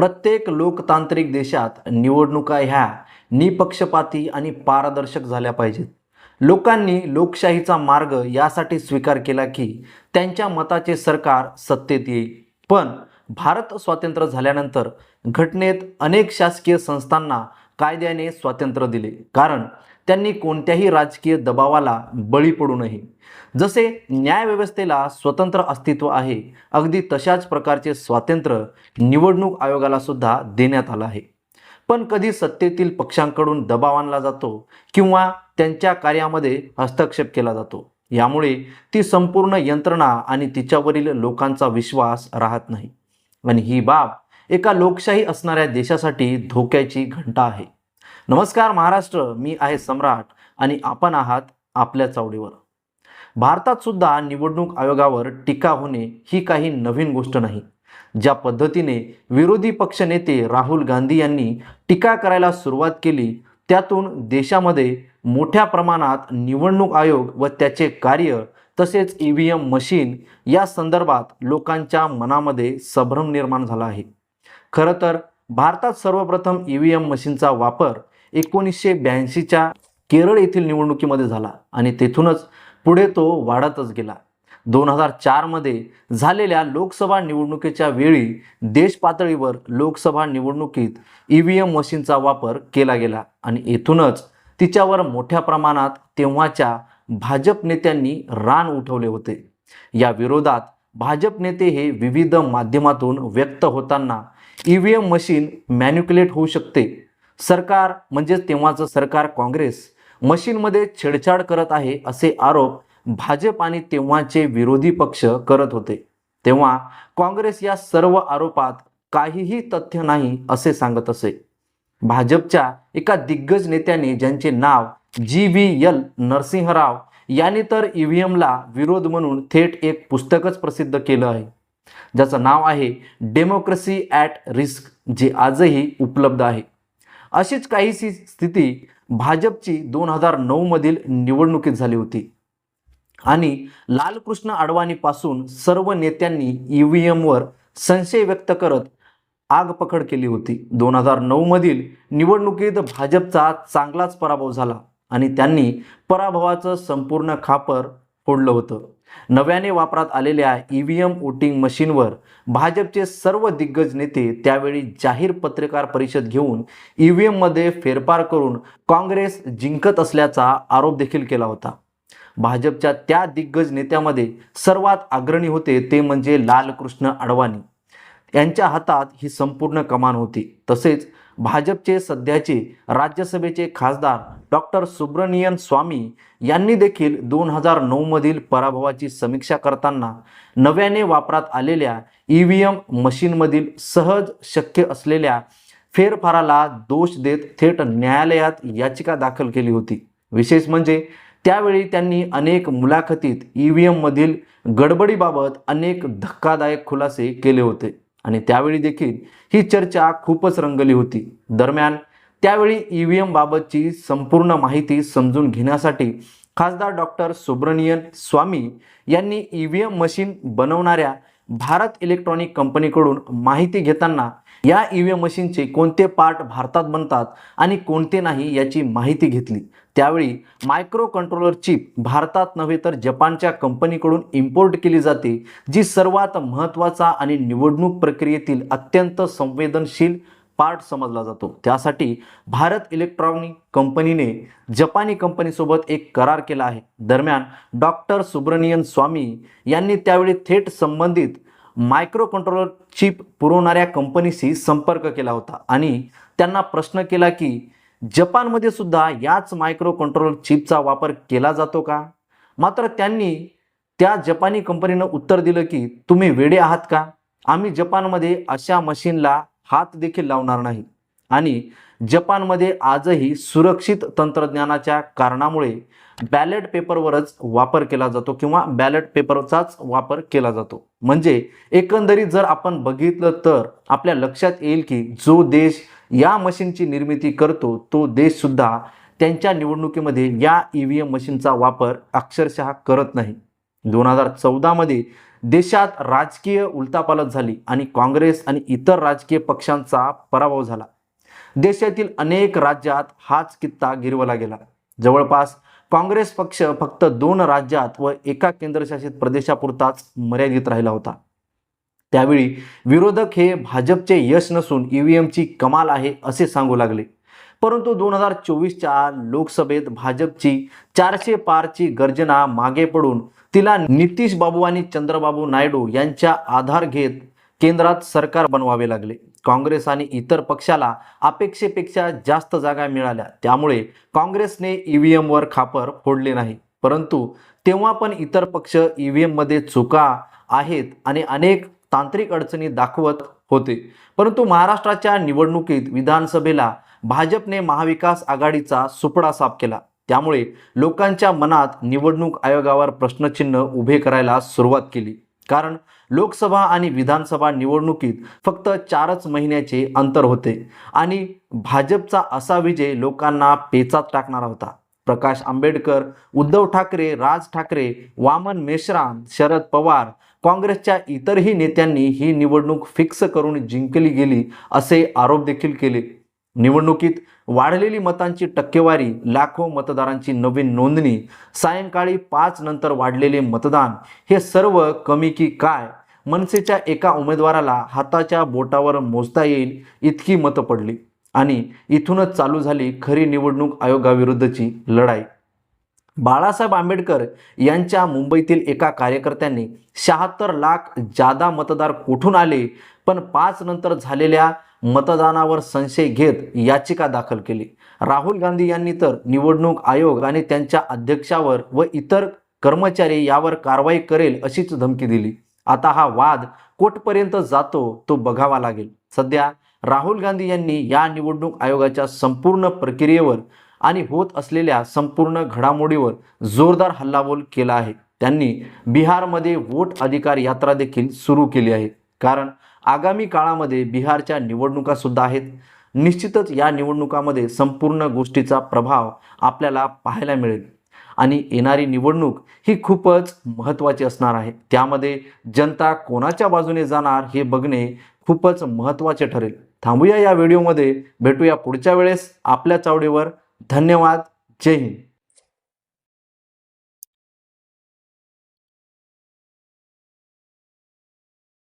प्रत्येक लोकतांत्रिक देशात निवडणुका ह्या निपक्षपाती आणि पारदर्शक झाल्या पाहिजेत. लोकांनी लोकशाहीचा मार्ग यासाठी स्वीकार केला की त्यांच्या मताचे सरकार सत्तेत येईल. पण भारत स्वातंत्र्य झाल्यानंतर घटनेत अनेक शासकीय संस्थांना कायद्याने स्वातंत्र्य दिले. कारण त्यांनी कोणत्याही राजकीय दबावाला बळी पडू नये. जसे न्यायव्यवस्थेला स्वतंत्र अस्तित्व आहे अगदी तशाच प्रकारचे स्वातंत्र्य निवडणूक आयोगाला सुद्धा देण्यात आलं आहे. पण कधी सत्तेतील पक्षांकडून दबाव आणला जातो किंवा त्यांच्या कार्यामध्ये हस्तक्षेप केला जातो यामुळे ती संपूर्ण यंत्रणा आणि तिच्यावरील लोकांचा विश्वास राहत नाही. आणि ही बाब एका लोकशाही असणाऱ्या देशासाठी धोक्याची घंटा आहे. नमस्कार महाराष्ट्र मी आहे सम्राट आणि आपण आहात आपल्या चावडीवर भारतात सुद्धा निवडणूक आयोगावर टीका होणे ही काही नवीन गोष्ट नाही. ज्या पद्धतीने विरोधी पक्षनेते राहुल गांधी यांनी टीका करायला सुरुवात केली त्यातून देशामध्ये मोठ्या प्रमाणात निवडणूक आयोग व त्याचे कार्य तसेच ई व्ही एम मशीन या संदर्भात लोकांच्या मनामध्ये संभ्रम निर्माण झाला आहे. खरं तर भारतात सर्वप्रथम ई व्ही एम मशीनचा वापर एकोणीसशे ब्याऐंशीच्या केरळ येथील निवडणुकीमध्ये झाला आणि तेथूनच पुढे तो वाढतच गेला. दोन हजार चारमध्ये झालेल्या लोकसभा निवडणुकीच्या वेळी देश पातळीवर लोकसभा निवडणुकीत ई व्ही एम मशीनचा वापर केला गेला आणि येथूनच तिच्यावर मोठ्या प्रमाणात तेव्हाच्या भाजप नेत्यांनी रान उठवले होते. या विरोधात भाजप नेते हे विविध माध्यमातून व्यक्त होताना E V M machine manipulate होऊ शकते सरकार म्हणजेच तेव्हाचं सरकार काँग्रेस मशीनमध्ये छेडछाड करत आहे असे आरोप भाजप आणि तेव्हाचे विरोधी पक्ष करत होते. तेव्हा काँग्रेस या सर्व आरोपात काहीही तथ्य नाही असे सांगत असे. भाजपच्या एका दिग्गज नेत्याने ज्यांचे नाव जी व्ही एल नरसिंहराव यांनी तर ई व्ही एमला विरोध म्हणून थेट एक पुस्तकच प्रसिद्ध केलं आहे. ज्याचं नाव आहे डेमोक्रेसी ॲट रिस्क जे आजही उपलब्ध आहे. अशीच काहीशी स्थिती भाजपची दोन हजार नऊमधील निवडणुकीत झाली होती. आणि लालकृष्ण अडवाणीपासून सर्व नेत्यांनी ई व्ही एमवर संशय व्यक्त करत आगपकड केली होती. दोन हजार नऊमधील निवडणुकीत भाजपचा चांगलाच पराभव झाला आणि त्यांनी पराभवाचं संपूर्ण खापर फोडलं होतं. नव्याने वापरात आलेल्या ई व्ही एम वोटिंग मशीनवर भाजपचे सर्व दिग्गज नेते त्यावेळी जाहीर पत्रकार परिषद घेऊन ई व्ही एममध्ये फेरफार करून काँग्रेस जिंकत असल्याचा आरोप देखील केला होता. भाजपच्या त्या दिग्गज नेत्यामध्ये सर्वात अग्रणी होते ते म्हणजे लालकृष्ण अडवाणी. यांच्या हातात ही संपूर्ण कमान होती. तसेच भाजपचे सध्याचे राज्यसभेचे खासदार डॉक्टर सुब्रनियन स्वामी यांनी देखील दोन हजार नऊमधील पराभवाची समीक्षा करताना नव्याने वापरात आलेल्या ई व्ही एम मशीनमधील सहज शक्य असलेल्या फेरफाराला दोष देत थेट न्यायालयात याचिका दाखल केली होती. विशेष म्हणजे त्यावेळी त्यांनी अनेक मुलाखतीत ई व्ही एममधील गडबडीबाबत अनेक धक्कादायक खुलासे केले होते. आणि त्यावेळी देखील ही चर्चा खूपच रंगली होती. दरम्यान त्यावेळी ई व्ही एमबाबतची संपूर्ण माहिती समजून घेण्यासाठी खासदार डॉक्टर सुब्रनियन स्वामी यांनी ई व्ही एम मशीन बनवणाऱ्या भारत इलेक्ट्रॉनिक कंपनीकडून माहिती घेताना या ई व्ही एम मशीनचे कोणते पार्ट भारतात बनतात आणि कोणते नाही याची माहिती घेतली. त्यावेळी मायक्रो कंट्रोलर चिप भारतात नव्हे तर जपानच्या कंपनीकडून इम्पोर्ट केली जाते जी सर्वात महत्त्वाचा आणि निवडणूक प्रक्रियेतील अत्यंत संवेदनशील पार्ट समजला जातो. त्यासाठी भारत इलेक्ट्रॉनिक कंपनीने जपानी कंपनीसोबत एक करार केला आहे. दरम्यान डॉक्टर सुब्रनियन स्वामी यांनी त्यावेळी थेट संबंधित मायक्रो कंट्रोलर चिप पुरवणाऱ्या कंपनीशी संपर्क केला होता आणि त्यांना प्रश्न केला की जपानमध्ये सुद्धा याच मायक्रो कंट्रोलर चिपचा वापर केला जातो का? मात्र त्यांनी त्या जपानी कंपनीनं उत्तर दिलं की तुम्ही वेडे आहात का? आम्ही जपानमध्ये अशा मशीनला हात देखील लावणार नाही. आणि जपानमध्ये आजही सुरक्षित तंत्रज्ञानाच्या कारणामुळे बॅलेट पेपरवरच वापर केला जातो किंवा बॅलेट पेपरचाच वापर केला जातो. म्हणजे एकंदरीत जर आपण बघितलं तर आपल्या लक्षात येईल की जो देश या मशीनची निर्मिती करतो तो देशसुद्धा त्यांच्या निवडणुकीमध्ये या ई व्ही एम मशीनचा वापर अक्षरशः करत नाही. दोन हजार चौदामध्ये देशात राजकीय उलतापालट झाली आणि काँग्रेस आणि इतर राजकीय पक्षांचा पराभव झाला. देशातील अनेक राज्यात हाच कित्ता गिरवला गेला. जवळपास काँग्रेस पक्ष फक्त दोन राज्यात व एका केंद्रशासित प्रदेशापुरताच मर्यादित राहिला होता. त्यावेळी विरोधक हे भाजपचे यश नसून ईव्हीएमची कमाल आहे असे सांगू लागले. परंतु दोन हजार चोवीसच्या लोकसभेत भाजपची चारशे पारची गर्जना मागे पडून तिला नितीश बाबू आणि चंद्रबाबू नायडू यांच्या आधार घेत केंद्रात सरकार बनवावे लागले. काँग्रेस आणि इतर पक्षाला अपेक्षेपेक्षा जास्त जागा मिळाल्या. त्यामुळे काँग्रेसने ईव्हीएमवर खापर फोडले नाही. परंतु तेव्हा पण इतर पक्ष ईव्हीएममध्ये चुका आहेत आणि अनेक तांत्रिक अडचणी दाखवत होते. परंतु महाराष्ट्राच्या निवडणुकीत विधानसभेला भाजपने महाविकास आघाडीचा सुपडा साफ केला. त्यामुळे लोकांच्या मनात निवडणूक आयोगावर प्रश्नचिन्ह उभे करायला सुरुवात केली. कारण लोकसभा आणि विधानसभा निवडणुकीत फक्त चारच महिन्याचे अंतर होते. आणि भाजपचा असा विजय लोकांना पेचात टाकणारा होता. प्रकाश आंबेडकर उद्धव ठाकरे राज ठाकरे वामन मेश्राम शरद पवार काँग्रेसच्या इतरही नेत्यांनी ही निवडणूक फिक्स करून जिंकली गेली असे आरोप देखील केले. निवडणुकीत वाढलेली मतांची टक्केवारी लाखो मतदारांची नवीन नोंदणी सायंकाळी पाच नंतर वाढलेले मतदान हे सर्व कमी की काय मनसेच्या एका उमेदवाराला हाताच्या बोटावर मोजता येईल इतकी मतं पडली. आणि इथूनच चालू झाली खरी निवडणूक आयोगाविरुद्धची लढाई. बाळासाहेब आंबेडकर यांच्या मुंबईतील एका कार्यकर्त्यांनी शहात्तर लाख जादा मतदार कुठून आले पण पाच नंतर झालेल्या मतदानावर संशय घेत याचिका दाखल केली. राहुल गांधी यांनी तर निवडणूक आयोग आणि त्यांच्या अध्यक्षावर व इतर कर्मचारी यावर कारवाई करेल अशीच धमकी दिली. आता हा वाद कोठपर्यंत जातो तो बघावा लागेल. सध्या राहुल गांधी यांनी या निवडणूक आयोगाच्या संपूर्ण प्रक्रियेवर आणि होत असलेल्या संपूर्ण घडामोडीवर जोरदार हल्लाबोल केला आहे. त्यांनी बिहारमध्ये वोट अधिकार यात्रा देखील सुरू केली आहे. कारण आगामी काळामध्ये बिहारच्या निवडणुका सुद्धा आहेत. निश्चितच या निवडणुकामध्ये संपूर्ण गोष्टीचा प्रभाव आपल्याला पाहायला मिळेल. आणि येणारी निवडणूक ही खूपच महत्त्वाची असणार आहे. त्यामध्ये जनता कोणाच्या बाजूने जाणार हे बघणे खूपच महत्त्वाचे ठरेल. थांबूया या व्हिडिओमध्ये. भेटूया पुढच्या वेळेस आपल्या चावडीवर. धन्यवाद. जय हिंद.